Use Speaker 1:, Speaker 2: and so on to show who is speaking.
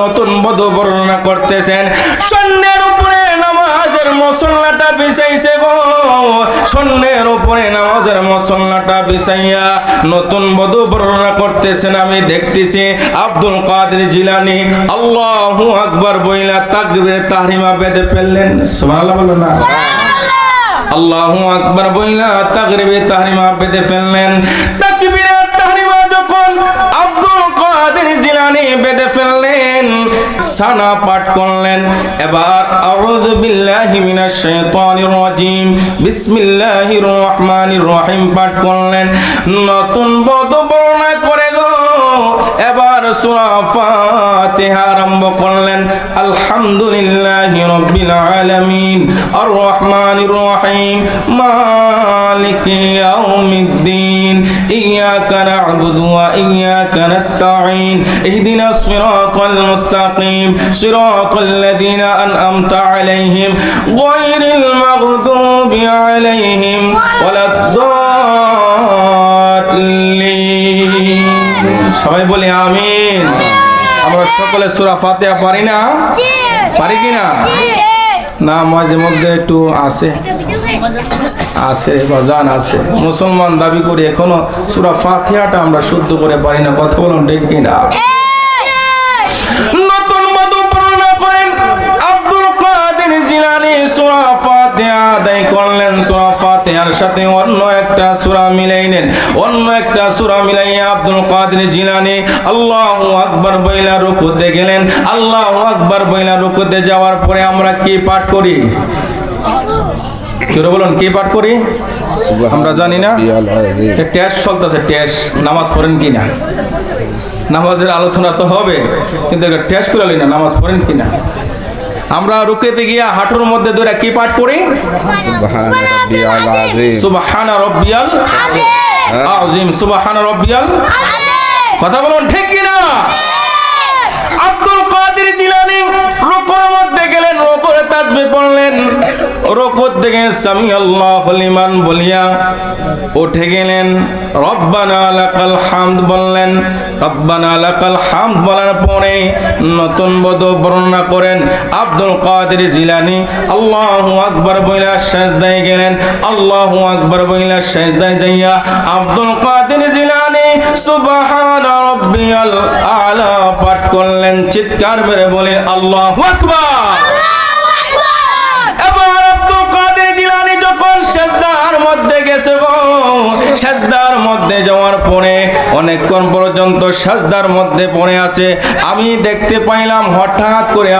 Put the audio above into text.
Speaker 1: নতুন বধূ বর্ণনা করতেছেন। সন্ধ্যের উপরে নামাজের মশলাটা বিছাইছে গো। সন্ধ্যের উপরে নামাজের মশলাটা বিছাইয়া নতুন বধূ বর্ণনা করতেছেন। আমি দেখতেছি আব্দুল কাদের জিলানি আল্লাহু আকবার বইলা তাকবীর তাহরিমা বেঁধে ফেললেন। সুবহানাল্লাহ বলো না। আল্লাহু আকবার বইলা তাকরিবে তাহরিমা বেঁধে ফেললেন। তাকবীরে তাহরিমা যখন আব্দুল কাদের জিলানী বেঁধে ফেললেন সানা পাঠ করলেন। এবার আউযু বিল্লাহি মিনাশ শাইতানির রাজিম। বিসমিল্লাহির রহমানির রহিম পাঠ করলেন। নতুন বদ বর্ণনা করে গো। এবার সূরা ফাতিহা আরম্ভ করলেন। আলহামদুলিল্লাহি রাব্বিল আলামিন। আর রহমানির রহিম। মালিকি ইয়াউমিদ্দিন। ইয়াকা ওয়া ইয়াকা নাস্তাঈন ইহদিনাস সিরাতাল মুস্তাকিম সিরাতাল লাযিনা আন'আমতা আলাইহিম গায়রিল মাগদুবি আলাইহিম ওয়ালাদ-দাল্লিন সবাই বলি আমিন। আমরা সকলে সূরা ফাতিহা পারি না? পারি কি না? না মাঝে মধ্যে একটু আছে। আছে বাজান আছে। মুসলমান দাবি করি এখনও সূরা ফাতিহাটা আমরা শুদ্ধ করে পারি না। কথা বলুন ঠিক কি না নতুন মধু করলেন। সাথে অন্য একটা সূরা মিলাইলেন অন্য একটা সূরা আব্দুল জিলানী আল্লাহু আকবার গেলেন। আল্লাহু আকবার বইলা রুকুতে যাওয়ার পরে আমরা কি পাঠ করি? কেউ বলুন কে পাঠ করি আমরা জানি না। ট্যাস চলতেছে ট্যাস। নামাজ পড়েন কি না? নামাজের আলোচনা তো হবে কিন্তু ট্যাস করে না নামাজ পড়েন কি না? আমরা রুকেতে গিয়া হাঁটুর মধ্যে ধরে কি পাঠ করি সুবাহানা রব্বিয়াল আজিম সুবাহানা রব্বিয়াল কথা বলুন ঠিক কিনা আব্দুল কাদের জিলানি থেকে সামি আল্লাহ লিমান বলিয়া উঠে গেলেন। রব্বানা লাকাল হামদ বললেন। রব্বানা লাকাল হামদ বলার পরে নতুন বদ বর্ণনা করেন। আব্দুল কাদের জিলানী আল্লাহু আকবার বইলা সাজদায় গেলেন। আল্লাহু আকবার বইলা সাজদায় যাইয়া আব্দুল কাদের জিলানী সুবহান রাব্বিয়াল আলা পাঠ করলেন। চিৎকার মেরে বলে আল্লাহু আকবার! এবার আব্দুল মধ্যে যাওয়ার পরে অনেকক্ষণ পর্যন্ত সাজদার মধ্যে পড়ে আছে। আমি দেখতে পাইলাম হঠাৎ করে